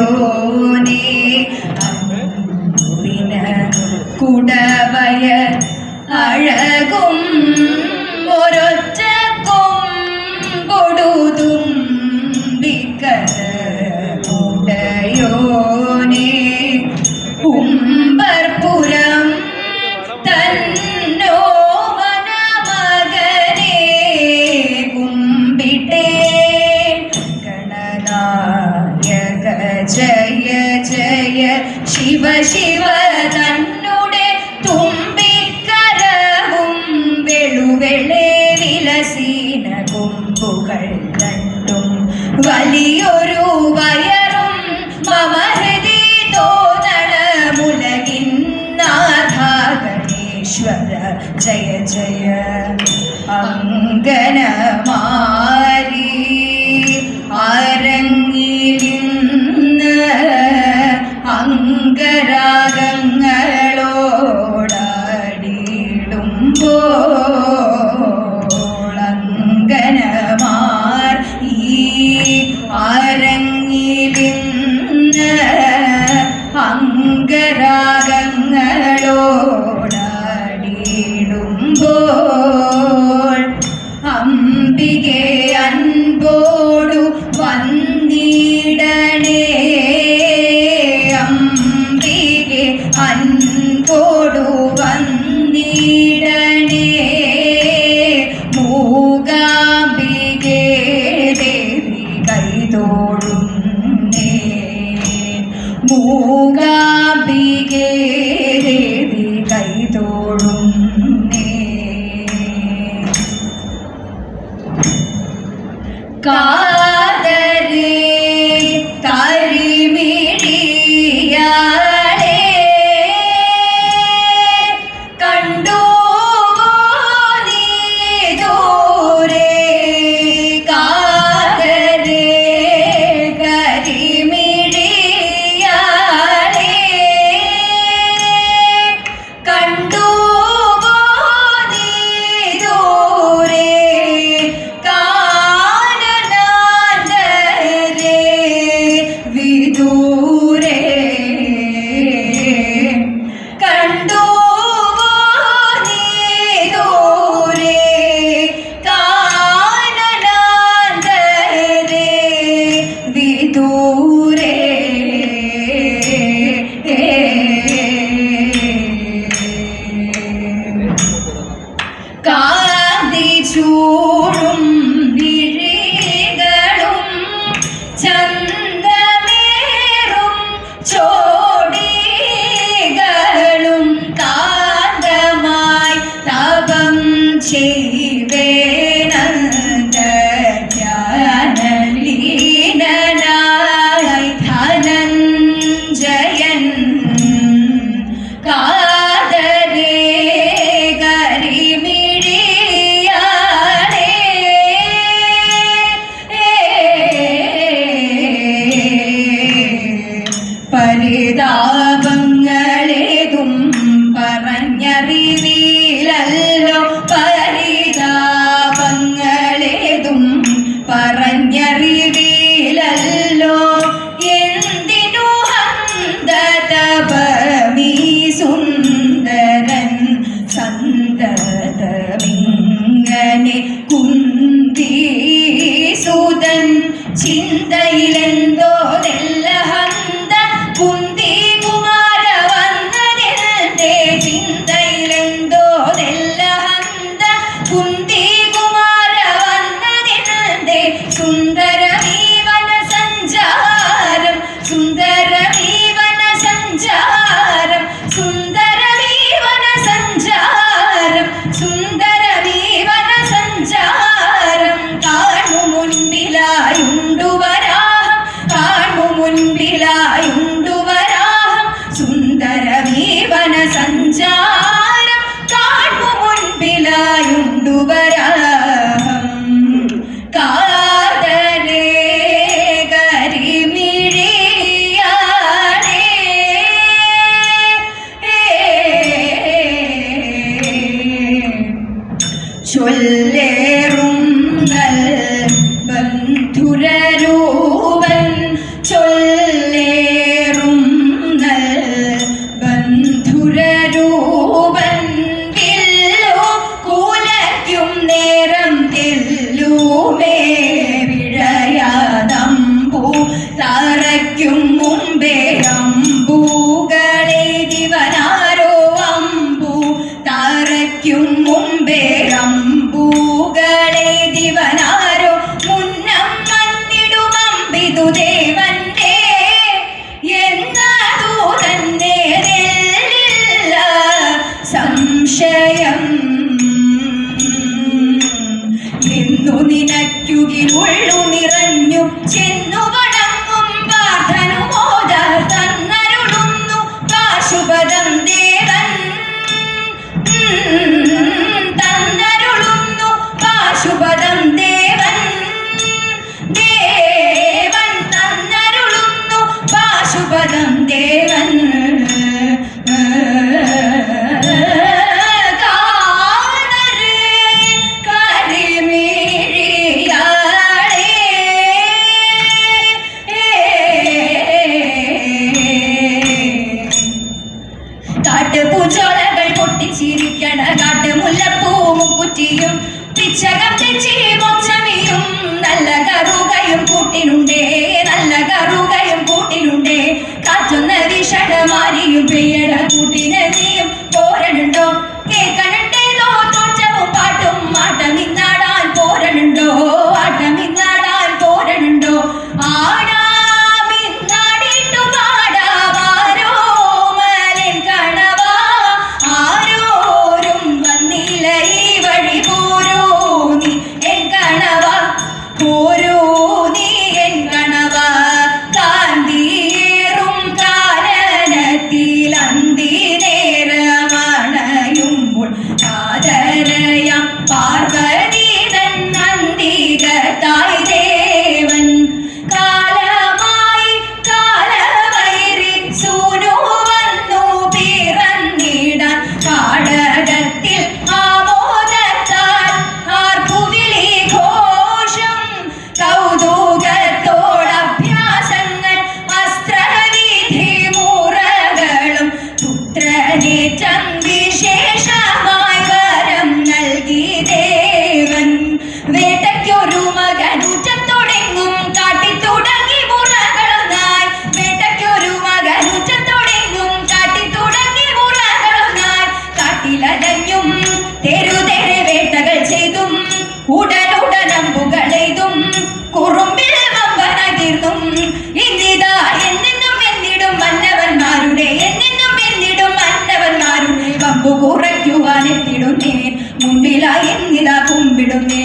അയ്യോനെ അമ്പിന കുടവയ അഴകും. ഓരോ വലിയൊരു അരങ്ങിലിന്ന് അങ്കരാഗങ്ങളോടാടിയിടുമ്പോൾ അംബികെ അൻപോടു വന്നിടണേ. അംബികെ അൻപോടു വന്ന 感恩。ഉള്ളു നിറഞ്ഞു ചെന്നു ஆரியும் பெயர கூட்டினதையும் போரண்டோம் கேட்கணும். മുമ്പിലായി നില കുമ്പിടുന്നേ.